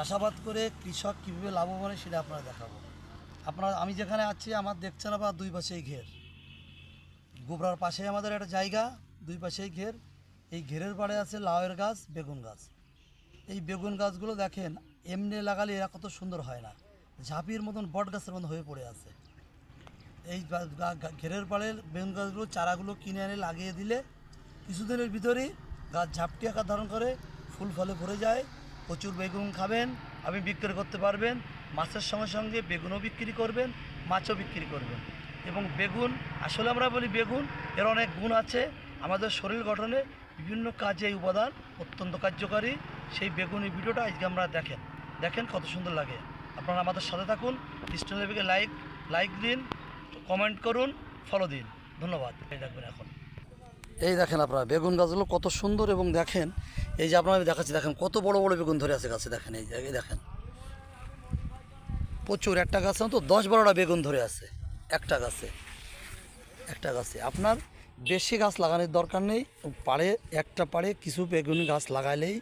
চাষাবাদ করে কৃষক কীভাবে লাভবান হয় সেটা আপনারা দেখাবো। আপনারা, আমি যেখানে আছি, আমার দেখছেন আবার দুই পাশেই ঘের। গোবরার পাশে আমাদের একটা জায়গা, দুই পাশেই ঘের। এই ঘেরের পাড়ে আছে লাউয়ের গাছ, বেগুন গাছ। এই বেগুন গাছগুলো দেখেন, এমনি লাগালে এরা কত সুন্দর হয় না। ঝাঁপির মতন বট গাছের মতন হয়ে পড়ে আছে। এই ঘেরের পাড়ে বেগুন গাছগুলো চারাগুলো কিনে এনে লাগিয়ে দিলে কিছুদিনের ভিতরেই গাছ ঝাপটি আকার ধারণ করে, ফুল ফলে ভরে যায়। প্রচুর বেগুন খাবেন, আপনি বিক্রি করতে পারবেন, মাছের সঙ্গে সঙ্গে বেগুনও বিক্রি করবেন, মাছও বিক্রি করবেন। এবং বেগুন, আসলে আমরা বলি বেগুন, এর অনেক গুণ আছে। আমাদের শরীর গঠনে বিভিন্ন কাজে এই উপাদান অত্যন্ত কার্যকারী। সেই বেগুন এই ভিডিওটা আজকে আমরা দেখেন। দেখেন কত সুন্দর লাগে। আপনারা আমাদের সাথে থাকুন স্টেনলেবিকে লাইক লাইক দিন কমেন্ট করুন ফলো দিন। ধন্যবাদ। এই দেখবেন এখন। এই দেখেন আপনারা, বেগুন গাছগুলো কত সুন্দর এবং দেখেন এই যে আপনার দেখাচ্ছি, দেখেন কত বড় বড় বেগুন ধরে আছে গাছে, দেখেন, এই জায়গায় দেখেন। প্রচুর একটা গাছে তো দশ বারোটা বেগুন ধরে আছে, একটা গাছে একটা গাছে। আপনার বেশি গাছ লাগানোর দরকার নেই, পাড়ে, একটা পাড়ে কিছু বেগুন গাছ লাগাইলেই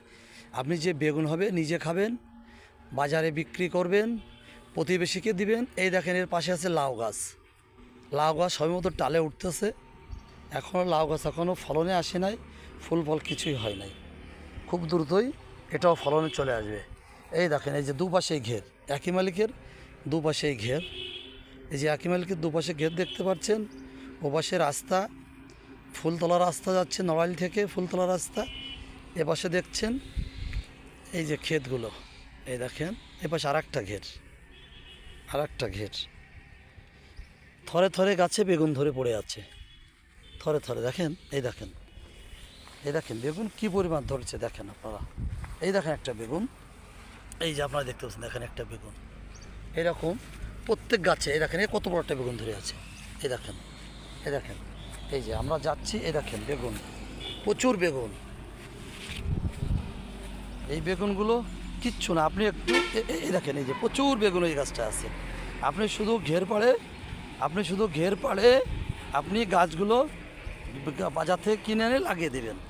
আপনি যে বেগুন হবে নিজে খাবেন, বাজারে বিক্রি করবেন, প্রতিবেশীকে দিবেন। এই দেখেন, এর পাশে আছে লাউ গাছ। লাউ গাছ সবেমতো টালে উঠতেছে এখনও লাউ গাছ এখনও ফলনে আসে নাই, ফুল ফল কিছুই হয় নাই। খুব দ্রুতই এটাও ফলনে চলে আসবে। এই দেখেন, এই যে দুপাশেই ঘের, একই মালিকের দুপাশেই ঘের। এই যে একই মালিকের দুপাশে ঘের দেখতে পাচ্ছেন, ওপাশে রাস্তা, ফুলতলা রাস্তা যাচ্ছে নড়াইল থেকে ফুলতলা রাস্তা। এপাশে দেখছেন, এই যে ক্ষেতগুলো, এই দেখেন, এপাশে আর একটা ঘের আর একটা ঘের। থরে থরে গাছে বেগুন ধরে পড়ে আছে, থরে থরে, দেখেন, এই দেখেন। এই দেখেন, বেগুন কি পরিমাণ ধরেছে দেখেন আপনারা। এই দেখেন একটা বেগুন। এই যে আপনারা দেখতে পাচ্ছেন, দেখেন একটা বেগুন। এরকম প্রত্যেক গাছে, এই দেখেন, এই কত বড় একটা বেগুন ধরে আছে। এই দেখেন এই দেখেন, এই যে আমরা যাচ্ছি, এই দেখেন বেগুন, প্রচুর বেগুন। এই বেগুনগুলো কিচ্ছু না, আপনি একটু এ- এ- এই দেখেন, এই যে প্রচুর বেগুন এই গাছটা আছে। আপনি শুধু ঘের পাড়ে, আপনি শুধু ঘের পাড়ে আপনি গাছগুলো বাজার থেকে কিনে এনে লাগিয়ে দেবেন।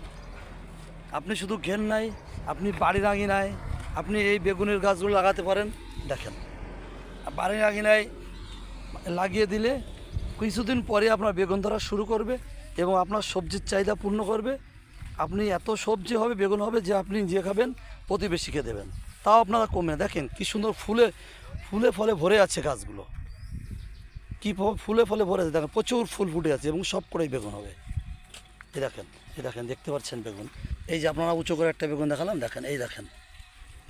আপনি শুধু ঘেন নাই, আপনি বাড়ির আঙিনায়, আপনি এই বেগুনের গাছগুলো লাগাতে পারেন। দেখেন, বাড়ির আঙিনায় লাগিয়ে দিলে কিছুদিন পরে আপনার বেগুন ধরা শুরু করবে এবং আপনার সবজির চাহিদা পূর্ণ করবে। আপনি এত সবজি হবে, বেগুন হবে যে আপনি নিজে খাবেন, প্রতিবেশীকে দেবেন। তাও আপনারা কমে দেখেন, কি সুন্দর ফুলে ফুলে ফলে ভরে আছে গাছগুলো। কী ফুলে ফলে ভরে আছে। দেখেন, প্রচুর ফুল ফুটে আছে এবং সব করেই বেগুন হবে। এই দেখেন এই দেখেন, দেখতে পাচ্ছেন বেগুন? এই যে আপনারা উঁচু করে একটা বেগুন দেখালাম, দেখেন, এই দেখেন।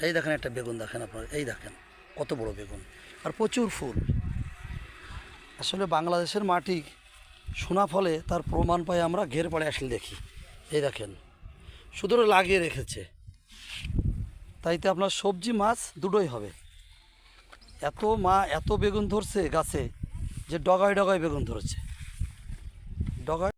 এই দেখেন একটা বেগুন, দেখেন আপনারা, এই দেখেন, কত বড় বেগুন। আর প্রচুর ফুল। আসলে বাংলাদেশের মাটি সোনা ফলে তার প্রমাণ পাই আমরা ঘের পাড়ে আসলে দেখি। এই দেখেন শুধু লাগিয়ে রেখেছে। তাইতে আপনার সবজি, মাছ দুটোই হবে। এত মা, এত বেগুন ধরছে গাছে যে ডগায় ডগায় বেগুন ধরেছে। ডগায়